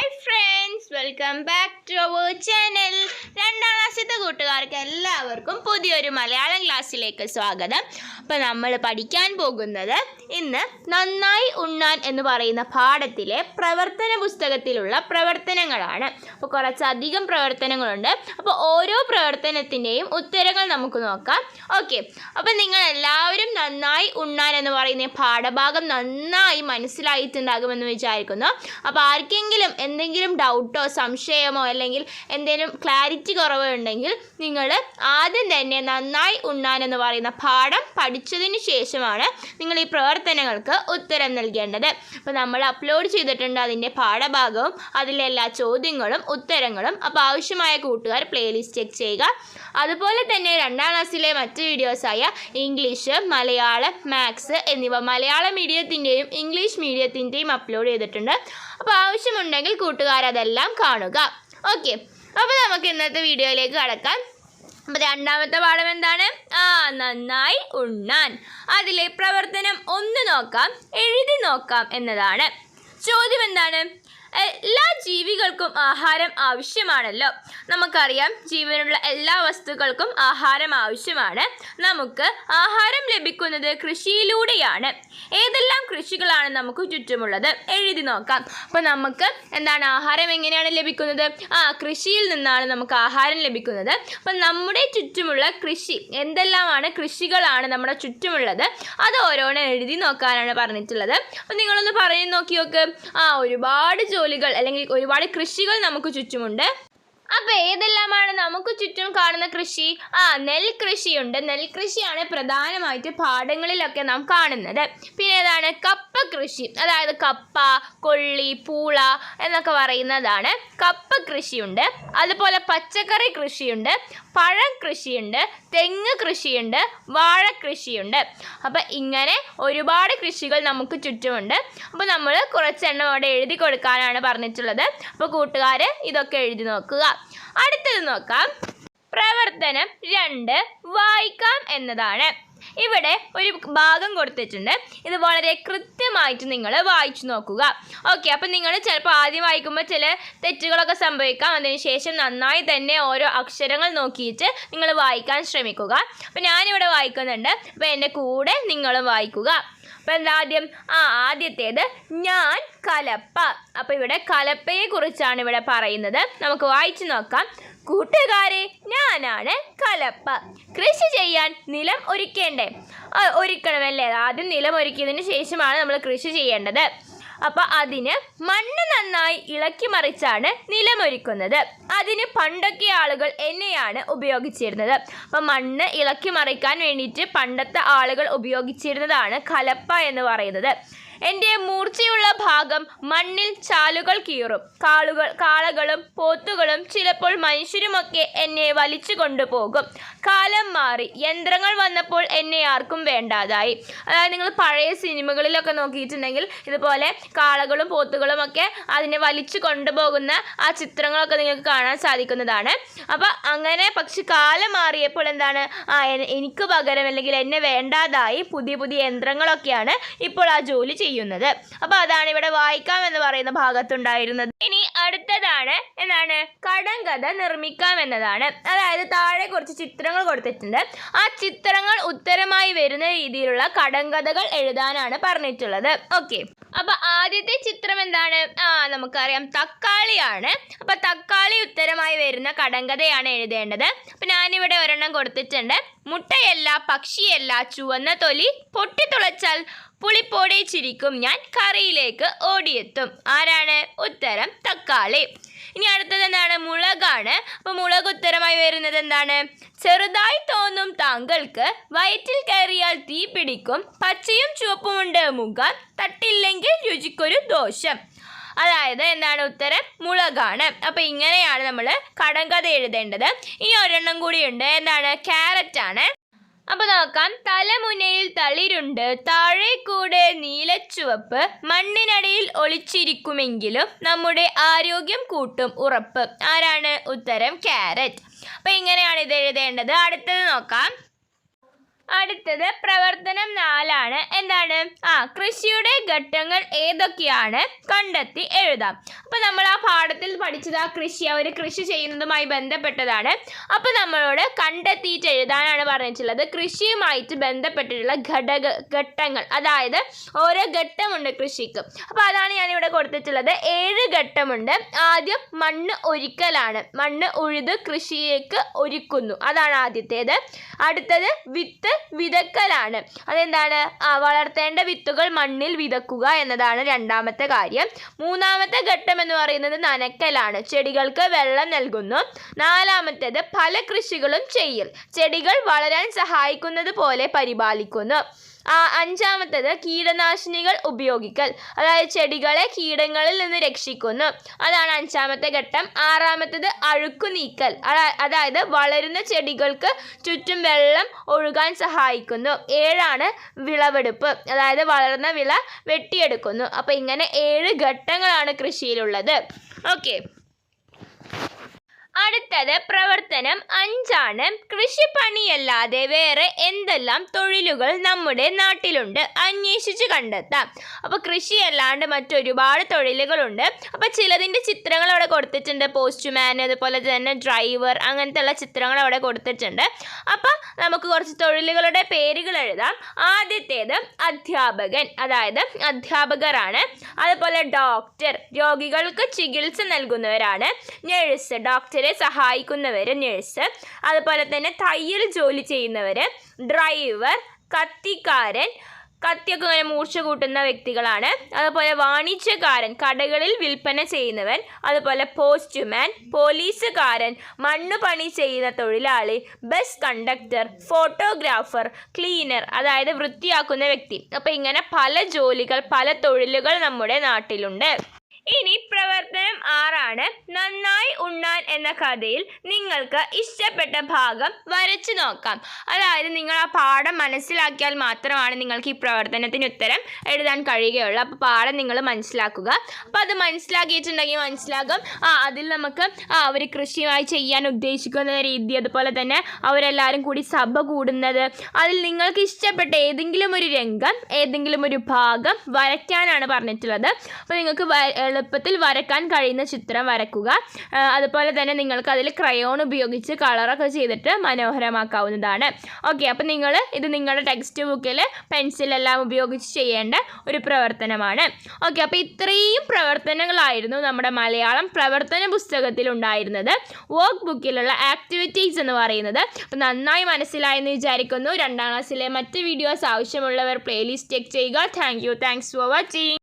Hi friends. Friends welcome back to our channel രണ്ടാം ക്ലാസ്സിലത്തെ കൂട്ടുകാർക്ക് എല്ലാവർക്കും പുതിയൊരു മലയാളം ക്ലാസ്സിലേക്ക് സ്വാഗതം. അപ്പോൾ നമ്മൾ പഠിക്കാൻ പോകുന്നത് ഇന്ന് നന്നായി ഉണ്ണാൻ എന്ന് പറയുന്ന പാഠത്തിലെ പ്രവർത്തന പുസ്തകത്തിലുള്ള പ്രവർത്തനങ്ങളാണ്. അപ്പോൾ കുറച്ചധികം പ്രവർത്തനങ്ങളുണ്ട്. അപ്പോൾ ഓരോ പ്രവർത്തനത്തിന്റെയും ഉത്തരങ്ങൾ നമുക്ക് നോക്കാം. ഓക്കെ. അപ്പോൾ നിങ്ങൾ എല്ലാവരും നന്നായി ഉണ്ണാൻ എന്ന് പറയുന്ന പാഠഭാഗം നന്നായി മനസ്സിലായിട്ടുണ്ടാകുമെന്ന് വിചാരിക്കുന്നു. അപ്പോൾ ആർക്കെങ്കിലും എന്തെങ്കിലും ഡൗട്ടോ സംശയമോ അല്ലെങ്കിൽ എന്തെങ്കിലും ക്ലാരിറ്റി കുറവോ ഉണ്ടെങ്കിൽ നിങ്ങൾ ആദ്യം തന്നെ നന്നായി ഉണ്ണാൻ എന്ന് പറയുന്ന പാഠം പഠിച്ചതിന് ശേഷമാണ് നിങ്ങൾ ഈ പ്രവർത്തനങ്ങൾക്ക് ഉത്തരം നൽകേണ്ടത്. അപ്പോൾ നമ്മൾ അപ്ലോഡ് ചെയ്തിട്ടുണ്ട് അതിന്റെ പാഠഭാഗവും അതിലെ എല്ലാ ചോദ്യങ്ങളും ഉത്തരങ്ങളും. അപ്പോൾ ആവശ്യമായ കൂട്ടുകാർ പ്ലേലിസ്റ്റ് ചെക്ക് ചെയ്യുക. അതുപോലെ തന്നെ രണ്ടാം ക്ലാസ്സിലെ മറ്റ് വീഡിയോസായ ഇംഗ്ലീഷ് മലയാളം മാത്സ് എന്നിവ മലയാള മീഡിയത്തിന്റെയും ഇംഗ്ലീഷ് മീഡിയത്തിന്റെയും അപ്ലോഡ് ചെയ്തിട്ടുണ്ട്. അപ്പോൾ ആവശ്യമുണ്ടെങ്കിൽ കൂട്ടുകാരതെല്ലാം കാണുക. ഓക്കെ അപ്പോൾ നമുക്ക് ഇന്നത്തെ വീഡിയോയിലേക്ക് കടക്കാം. അപ്പോൾ രണ്ടാമത്തെ പാഠം എന്താണ്? ആ നന്നായി ഉണ്ണാൻ. അതിലെ പ്രവർത്തനം ഒന്ന് നോക്കാം എഴുതി നോക്കാം എന്നതാണ്. ചോദ്യം എന്താണ്? എല്ലാ ജീവികൾക്കും ആഹാരം ആവശ്യമാണല്ലോ. നമുക്കറിയാം ജീവനുള്ള എല്ലാ വസ്തുക്കൾക്കും ആഹാരം ആവശ്യമാണ്. നമുക്ക് ആഹാരം ലഭിക്കുന്നത് കൃഷിയിലൂടെയാണ്. ഏതെല്ലാം കൃഷികളാണ് നമുക്ക് ചുറ്റുമുള്ളത്? എഴുതി നോക്കാം. അപ്പോൾ നമുക്ക് എന്താണ് ആഹാരം എങ്ങനെയാണ് ലഭിക്കുന്നത്? ആ കൃഷിയിൽ നിന്നാണ് നമുക്ക് ആഹാരം ലഭിക്കുന്നത്. അപ്പം നമ്മുടെ ചുറ്റുമുള്ള കൃഷി എന്തെല്ലാമാണ് കൃഷികളാണ് നമ്മുടെ ചുറ്റുമുള്ളത്? അത് ഓരോന്നും എഴുതി നോക്കാനാണ് പറഞ്ഞിട്ടുള്ളത്. അപ്പം നിങ്ങളൊന്ന് പറഞ്ഞു നോക്കിയോക്ക്. ആ ഒരുപാട് ജോലികൾ അല്ലെങ്കിൽ ഒരുപാട് കൃഷികൾ നമുക്ക് ചുറ്റുമുണ്ട്. അപ്പൊ ഏതെല്ലാമാണ് നമുക്ക് ചുറ്റും കാണുന്ന കൃഷി? ആ നെൽകൃഷിയുണ്ട് നെൽകൃഷിയാണ് പ്രധാനമായിട്ട് പാടങ്ങളിലൊക്കെ നാം കാണുന്നത്. പിന്നെ ഏതാണ്? കപ്പ കൃഷി. അതായത് കപ്പ കൊള്ളി പൂള എന്നൊക്കെ പറയുന്നതാണ് കപ്പ കൃഷിയുണ്ട്. അതുപോലെ പച്ചക്കറി കൃഷിയുണ്ട്. പഴം കൃഷിയുണ്ട്. തെങ്ങ് കൃഷിയുണ്ട്. വാഴ കൃഷിയുണ്ട്. അപ്പം ഇങ്ങനെ ഒരുപാട് കൃഷികൾ നമുക്ക് ചുറ്റുമുണ്ട്. അപ്പോൾ നമ്മൾ കുറച്ചെണ്ണം അവിടെ എഴുതി കൊടുക്കാനാണ് പറഞ്ഞിട്ടുള്ളത്. അപ്പോൾ കൂട്ടുകാർ ഇതൊക്കെ എഴുതി നോക്കുക. അടുത്തത് നോക്കാം. പ്രവർത്തനം രണ്ട് വായിക്കാം എന്നതാണ്. ഇവിടെ ഒരു ഭാഗം കൊടുത്തിട്ടുണ്ട്. ഇത് വളരെ കൃത്യമായിട്ട് നിങ്ങൾ വായിച്ചു നോക്കുക. ഓക്കെ അപ്പം നിങ്ങൾ ചിലപ്പോൾ ആദ്യം വായിക്കുമ്പോൾ ചില തെറ്റുകളൊക്കെ സംഭവിക്കാം. അതിനുശേഷം നന്നായി തന്നെ ഓരോ അക്ഷരങ്ങൾ നോക്കിയിട്ട് നിങ്ങൾ വായിക്കാൻ ശ്രമിക്കുക. അപ്പം ഞാനിവിടെ വായിക്കുന്നുണ്ട്. അപ്പം എന്റെ കൂടെ നിങ്ങളും വായിക്കുക. അപ്പം എന്താദ്യം? ആ ആദ്യത്തേത് ഞാൻ കലപ്പ. അപ്പോൾ ഇവിടെ കലപ്പയെ കുറിച്ചാണ് ഇവിടെ പറയുന്നത്. നമുക്ക് വായിച്ചു നോക്കാം. കൂട്ടുകാരെ ഞാനാണ് കലപ്പ. കൃഷി ചെയ്യാൻ നിലം ഒരുക്കേണ്ടേ? ഒരുക്കണമല്ലേ? ആദ്യം നിലം ഒരുക്കിയതിന് ശേഷമാണ് നമ്മൾ കൃഷി ചെയ്യേണ്ടത്. അപ്പോൾ അതിന് മണ്ണ് നന്നായി ഇളക്കി മറിച്ചാണ് നിലമൊരുക്കുന്നത്. അതിന് പണ്ടൊക്കെ ആളുകൾ എന്നെയാണ് ഉപയോഗിച്ചിരുന്നത്. അപ്പോൾ മണ്ണ് ഇളക്കി മറിക്കാൻ വേണ്ടിയിട്ട് പണ്ടത്തെ ആളുകൾ ഉപയോഗിച്ചിരുന്നതാണ് കലപ്പ എന്ന് പറയുന്നത്. എന്റെ മൂർച്ചയുള്ള ഭാഗം മണ്ണിൽ ചാലുകൾ കീറും. കാളുകൾ കാളകളും പോത്തുകളും ചിലപ്പോൾ മനുഷ്യരുമൊക്കെ എന്നെ വലിച്ചു കൊണ്ടുപോകും. കാലം മാറി യന്ത്രങ്ങൾ വന്നപ്പോൾ എന്നെ ആർക്കും വേണ്ടാതായി. അതായത് നിങ്ങൾ പഴയ സിനിമകളിലൊക്കെ നോക്കിയിട്ടുണ്ടെങ്കിൽ ഇതുപോലെ കാളകളും പോത്തുകളും ഒക്കെ അതിനെ വലിച്ചു കൊണ്ടുപോകുന്ന ആ ചിത്രങ്ങളൊക്കെ നിങ്ങൾക്ക് കാണാൻ സാധിക്കുന്നതാണ്. അപ്പോൾ അങ്ങനെ പക്ഷെ കാലം മാറിയപ്പോൾ എന്താണ്? ആ എനിക്ക് പകരം അല്ലെങ്കിൽ എന്നെ വേണ്ടാതായി പുതിയ പുതിയ യന്ത്രങ്ങളൊക്കെയാണ് ഇപ്പോൾ ആ ജോലി ചെയ്യുന്നത്. അപ്പോൾ അതാണ് ഇവിടെ വായിക്കാം എന്ന് പറയുന്ന ഭാഗത്തുണ്ടായിരുന്നത്. ഇനി അടുത്തതാണ് എന്താണ്? കടങ്കഥ നിർമ്മിക്കാം എന്നതാണ്. അതായത് താഴെ കുറച്ച് ചിത്രങ്ങൾ കൊടുത്തിട്ടുണ്ട്. ആ ചിത്രങ്ങൾ ഉത്തരമായി വരുന്ന രീതിയിലുള്ള കടങ്കഥകൾ എഴുതാനാണ് പറഞ്ഞിട്ടുള്ളത്. ഓക്കെ. അപ്പൊ ആദ്യത്തെ ചിത്രം എന്താണ്? ആ നമുക്കറിയാം. തക്കാളിയാണ്. അപ്പൊ തക്കാളി ഉത്തരമായി വരുന്ന കടങ്കഥയാണ് എഴുതേണ്ടത്. അപ്പൊ ഞാനിവിടെ ഒരെണ്ണം കൊടുത്തിട്ടുണ്ട്. മുട്ടയല്ല പക്ഷിയല്ല ചുവന്ന തൊലി പൊട്ടിത്തുളച്ചാൽ പുളിപ്പോടെ ചിരിക്കും ഞാൻ കറിയിലേക്ക് ഓടിയെത്തും. ആരാണ്? ഉത്തരം തക്കാളി. ഇനി അടുത്തത് എന്താണ്? മുളകാണ്. അപ്പോൾ മുളക് ഉത്തരമായി വരുന്നത് എന്താണ്? ചെറുതായി തോന്നും താങ്കൾക്ക് വയറ്റിൽ കയറിയാൽ തീ പിടിക്കും. പച്ചയും ചുവപ്പുമുണ്ട് മുഖം തട്ടില്ലെങ്കിൽ രുചിക്കൊരു ദോഷം. അതായത് എന്താണ് ഉത്തരം? മുളകാണ്. അപ്പോൾ ഇങ്ങനെയാണ് നമ്മൾ കടങ്കഥ എഴുതേണ്ടത്. ഇനി ഒരെണ്ണം കൂടിയുണ്ട് എന്താണ്? ക്യാരറ്റ് ആണ് അപ്പൊ നോക്കാം. തലമുനയിൽ തളിരുണ്ട് താഴെ കൂടെ നീലച്ചുവപ്പ് മണ്ണിനടിയിൽ ഒളിച്ചിരിക്കുമെങ്കിലും നമ്മുടെ ആരോഗ്യം കൂട്ടും ഉറപ്പ്. ആരാണ് ഉത്തരം? ക്യാരറ്റ്. അപ്പൊ ഇങ്ങനെയാണ് ഇത് എഴുതേണ്ടത്. അടുത്തത് നോക്കാം. അടുത്തത് പ്രവർത്തനം നാലാണ്. എന്താണ്? ആ കൃഷിയുടെ ഘട്ടങ്ങൾ ഏതൊക്കെയാണ്? കണ്ടെത്തി എഴുതാം. അപ്പൊ നമ്മൾ ആ പാഠത്തിൽ പഠിച്ചത് ആ കൃഷി അവർ കൃഷി ചെയ്യുന്നതുമായി ബന്ധപ്പെട്ടതാണ്. അപ്പൊ നമ്മളോട് കണ്ടെത്തിയിട്ട് എഴുതാനാണ് പറഞ്ഞിട്ടുള്ളത്. കൃഷിയുമായിട്ട് ബന്ധപ്പെട്ടിട്ടുള്ള ഘടക ഘട്ടങ്ങൾ. അതായത് ഓരോ ഘട്ടമുണ്ട് കൃഷിക്ക്. അപ്പൊ അതാണ് ഞാൻ ഇവിടെ കൊടുത്തിട്ടുള്ളത്. ഏഴ് ഘട്ടമുണ്ട്. ആദ്യം മണ്ണ് ഒരുക്കലാണ്. മണ്ണ് ഉഴുത് കൃഷിയേക്ക് ഒരുക്കുന്നു. അതാണ് ആദ്യത്തേത്. അടുത്തത് വിത്ത് വിതക്കലാണ് അതെന്താണ്? ആ വളർത്തേണ്ട വിത്തുകൾ മണ്ണിൽ വിതക്കുക എന്നതാണ് രണ്ടാമത്തെ കാര്യം. മൂന്നാമത്തെ ഘട്ടം എന്ന് പറയുന്നത് നനക്കലാണ് ചെടികൾക്ക് വെള്ളം നൽകുന്നു. നാലാമത്തേത് പല കൃഷികളും ചെയ്യൽ. ചെടികൾ വളരാൻ സഹായിക്കുന്നത് പോലെ പരിപാലിക്കുന്നു. അഞ്ചാമത്തേത് കീടനാശിനികൾ ഉപയോഗിക്കൽ. അതായത് ചെടികളെ കീടങ്ങളിൽ നിന്ന് രക്ഷിക്കുന്നു. അതാണ് അഞ്ചാമത്തെ ഘട്ടം. ആറാമത്തേത് അഴുക്കു നീക്കൽ. അതായത് വളരുന്ന ചെടികൾക്ക് ചുറ്റും വെള്ളം ഒഴുകാൻ സഹായിക്കുന്നു. ഏഴാണ് വിളവെടുപ്പ്. അതായത് വളർന്ന വിള വെട്ടിയെടുക്കുന്നു. അപ്പോൾ ഇങ്ങനെ ഏഴ് ഘട്ടങ്ങളാണ് കൃഷിയിലുള്ളത്. ഓക്കെ. അടുത്തത് പ്രവർത്തനം അഞ്ചാണ്. കൃഷിപ്പണിയല്ലാതെ വേറെ എന്തെല്ലാം തൊഴിലുകൾ നമ്മുടെ നാട്ടിലുണ്ട് അന്വേഷിച്ച് കണ്ടെത്താം. അപ്പോൾ കൃഷിയല്ലാണ്ട് മറ്റൊരുപാട് തൊഴിലുകളുണ്ട്. അപ്പോൾ ചിലതിന്റെ ചിത്രങ്ങൾ അവിടെ കൊടുത്തിട്ടുണ്ട്. പോസ്റ്റ്മാൻ അതുപോലെ തന്നെ ഡ്രൈവർ അങ്ങനത്തെ ഉള്ള ചിത്രങ്ങൾ അവിടെ കൊടുത്തിട്ടുണ്ട്. അപ്പോൾ നമുക്ക് കുറച്ച് തൊഴിലുകളുടെ പേരുകൾ എഴുതാം. ആദ്യത്തേത് അധ്യാപകൻ അതായത് അധ്യാപകരാണ്. അതുപോലെ ഡോക്ടർ രോഗികൾക്ക് ചികിത്സ നൽകുന്നവരാണ്. നഴ്സ് ഡോക്ടറെ സഹായിക്കുന്നവർ നഴ്സ് അതുപോലെ തന്നെ തയ്യൽ ജോലി ചെയ്യുന്നവർ ഡ്രൈവർ കത്തിക്കാരൻ കത്തിയൊക്കെ ഇങ്ങനെ മൂർച്ച കൂട്ടുന്ന വ്യക്തികളാണ്. അതുപോലെ വാണിജ്യകാരൻ കടകളിൽ വിൽപ്പന ചെയ്യുന്നവൻ അതുപോലെ പോസ്റ്റ്മാൻ പോലീസുകാരൻ മണ്ണുപണി ചെയ്യുന്ന തൊഴിലാളി ബസ് കണ്ടക്ടർ ഫോട്ടോഗ്രാഫർ ക്ലീനർ അതായത് വൃത്തിയാക്കുന്ന വ്യക്തി. അപ്പോൾ ഇങ്ങനെ പല ജോലികൾ പല തൊഴിലുകൾ നമ്മുടെ നാട്ടിലുണ്ട്. ഇനി ആറാണ്. നന്നായി ഉണ്ണാൻ എന്ന കഥയിൽ നിങ്ങൾക്ക് ഇഷ്ടപ്പെട്ട ഭാഗം വരച്ചു നോക്കാം. അതായത് നിങ്ങൾ ആ പാഠം മനസ്സിലാക്കിയാൽ മാത്രമാണ് നിങ്ങൾക്ക് ഈ പ്രവർത്തനത്തിന് ഉത്തരം എഴുതാൻ കഴിയുകയുള്ളൂ. അപ്പോൾ പാഠം നിങ്ങൾ മനസ്സിലാക്കുക. അപ്പോൾ അത് മനസ്സിലാക്കിയിട്ടുണ്ടെങ്കിൽ മനസ്സിലാകും. ആ അതിൽ നമുക്ക് ആ അവർ കൃഷിയുമായി ചെയ്യാൻ ഉദ്ദേശിക്കുന്ന രീതി അതുപോലെ തന്നെ അവരെല്ലാവരും കൂടി സഭ കൂടുന്നത് അതിൽ നിങ്ങൾക്ക് ഇഷ്ടപ്പെട്ട ഏതെങ്കിലും ഒരു രംഗം ഏതെങ്കിലും ഒരു ഭാഗം വരയ്ക്കാനാണ് പറഞ്ഞിട്ടുള്ളത്. അപ്പോൾ നിങ്ങൾക്ക് എളുപ്പത്തിൽ വരയ്ക്കാൻ വരക്കാൻ കഴിയുന്ന ചിത്രം വരക്കുക. അതുപോലെ തന്നെ നിങ്ങൾക്ക് അതിൽ ക്രയോൺ ഉപയോഗിച്ച് കളറൊക്കെ ചെയ്തിട്ട് മനോഹരമാക്കാവുന്നതാണ്. ഓക്കെ അപ്പോൾ നിങ്ങൾ ഇത് നിങ്ങളുടെ ടെക്സ്റ്റ് ബുക്കിൽ പെൻസിലെല്ലാം ഉപയോഗിച്ച് ചെയ്യേണ്ട ഒരു പ്രവർത്തനമാണ്. ഓക്കെ അപ്പോൾ ഇത്രയും പ്രവർത്തനങ്ങളായിരുന്നു നമ്മുടെ മലയാളം പ്രവർത്തന പുസ്തകത്തിൽ ഉണ്ടായിരുന്നത്. വർക്ക് ബുക്കിലുള്ള ആക്ടിവിറ്റീസ് എന്ന് പറയുന്നത്. അപ്പോൾ നന്നായി മനസ്സിലായെന്ന് വിചാരിക്കുന്നു. രണ്ടാം ക്ലാസ്സിലെ മറ്റ് വീഡിയോസ് ആവശ്യമുള്ളവർ പ്ലേലിസ്റ്റ് ചെക്ക് ചെയ്യുക. Thank you thanks for watching